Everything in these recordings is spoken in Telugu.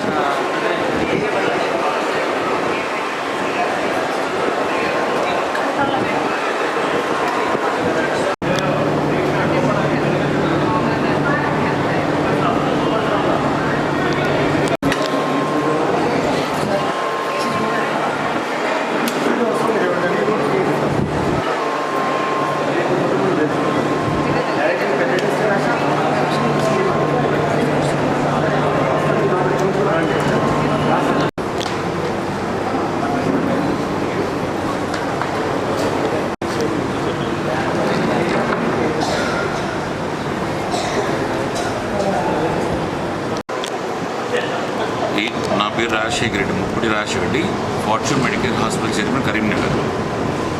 ఈ పేరు రాజశేఖర రెడ్డి ముప్పుడి Rajasekhara Reddy fortune medical hospital chairman Karimnagar.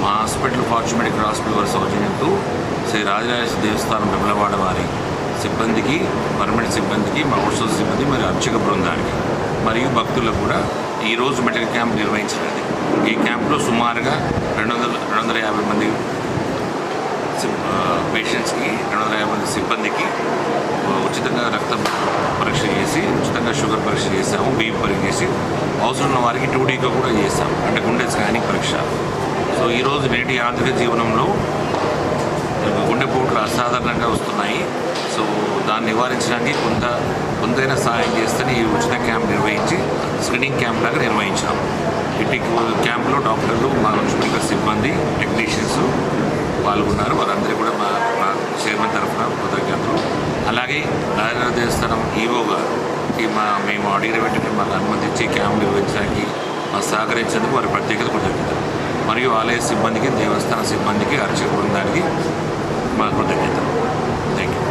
మా హాస్పిటల్ ఫార్చ్యూన్ మెడికల్ హాస్పిటల్ వారి సౌజన్యంతో శ్రీ రాజరాజ దేవస్థానం వెమలవాడ వారి సిబ్బందికి పర్మనెంట్ సిబ్బందికి మా అవుట్సోర్స్ సిబ్బంది మరియు అర్చక బృందానికి మరియు భక్తులకు కూడా ఈరోజు మెడికల్ క్యాంప్ నిర్వహించినది. ఈ క్యాంప్లో సుమారుగా రెండు వందల రెండు వందల యాభై మంది పేషెంట్స్కి రెండు వందల యాభై మంది సిబ్బందికి ఉచితంగా రక్తం పరీక్ష చేసి షుగర్ పరీక్ష చేసాము బీపీ పరీక్ష చేసి అవసరం ఉన్న వారికి టూడీగా కూడా చేసాం అంటే గుండె స్కానింగ్ పరీక్ష. సో ఈరోజు నేటి ఆర్థిక జీవనంలో గుండెపోట్లు అసాధారణంగా వస్తున్నాయి. సో దాన్ని నివారించడానికి కొంత కొంతైనా సహాయం చేస్తేనే ఈ ఉచిత క్యాంప్ నిర్వహించి స్క్రీనింగ్ క్యాంప్ లాగా నిర్వహించాము ఇటు క్యాంప్లో డాక్టర్లు మా మెడికల్ సిబ్బంది టెక్నీషియన్స్ పాల్గొన్నారు. వారందరూ కూడా మా మా చైర్మన్ తరఫున కృతజ్ఞతలు. అలాగే నారాయణ దేవస్థానం ఈవోగా వారికి మా మేము అడిగిన వెంటనే మాకు అనుమతించి క్యాంప్ నిర్వహించడానికి మా సహకరించేందుకు వారి ప్రత్యేకత కృతజ్ఞత మరియు ఆలయ సిబ్బందికి దేవస్థాన సిబ్బందికి అర్చక బృందానికి మా కృతజ్ఞత థ్యాంక్ యూ